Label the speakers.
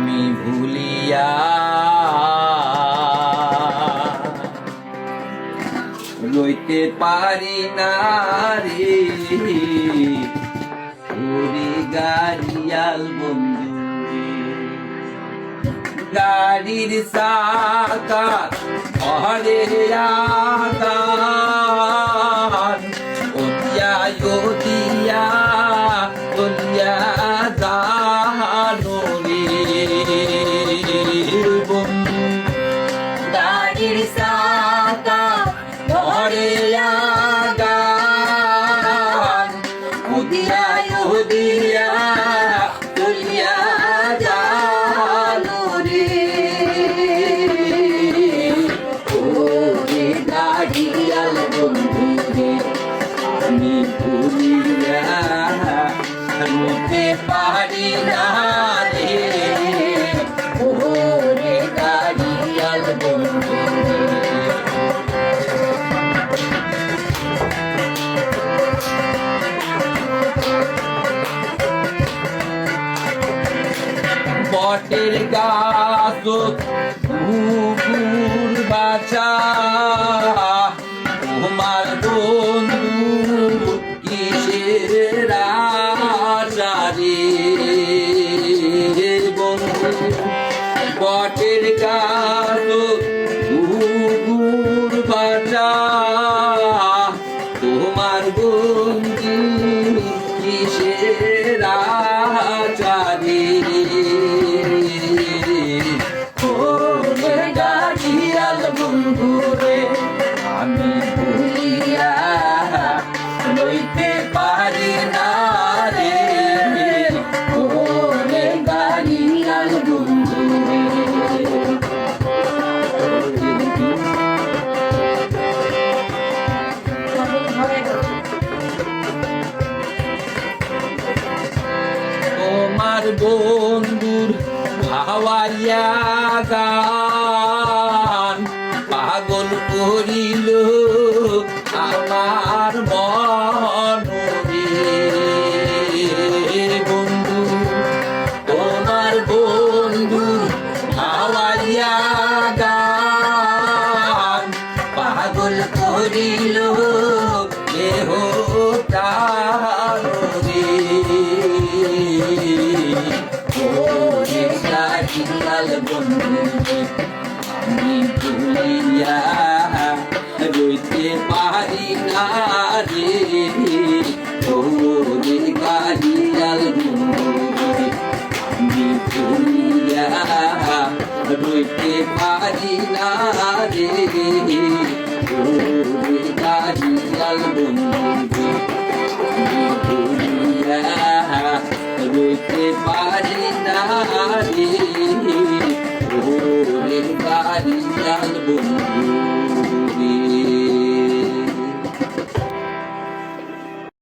Speaker 1: আমি ভুলিয়া রইতে পারি না রে গাড়িয়াল বন্ধু। গাড়ির সাকা ঘরে আগান ওতিয়া ওতিয়া ওলিয়া
Speaker 2: গাড়ির সাকা
Speaker 1: ঘরে আগান ওতিয়া ওতিয়া ওলিয়া জানো রে ওরে গাড়িয়াল বন্ধু রে আমি ভুলিয়া রুতে পারি না বটের গাছ কুকুর বাচা তোমার বন্ধু কিসের আচারে বন্ধু বটের বাচা তোমার বন্ধু কিসের আচারে? ওরে গাড়িয়াল বন্ধু রে বন্ধুর ভাওয়াইয়া গান পাগল করিল আমার মন বন্ধু, তোমার বন্ধু ভাওয়াইয়া গান পাগল করিল দেহ প্রাণ আমি ভুলিয়া রইতে পারি না রে গাড়িয়াল বন্ধু আমি ভুলিয়া রইতে পারি না রে ওরে গাড়িয়াল বন্ধু ওরে গাড়িয়াল বন্ধু রে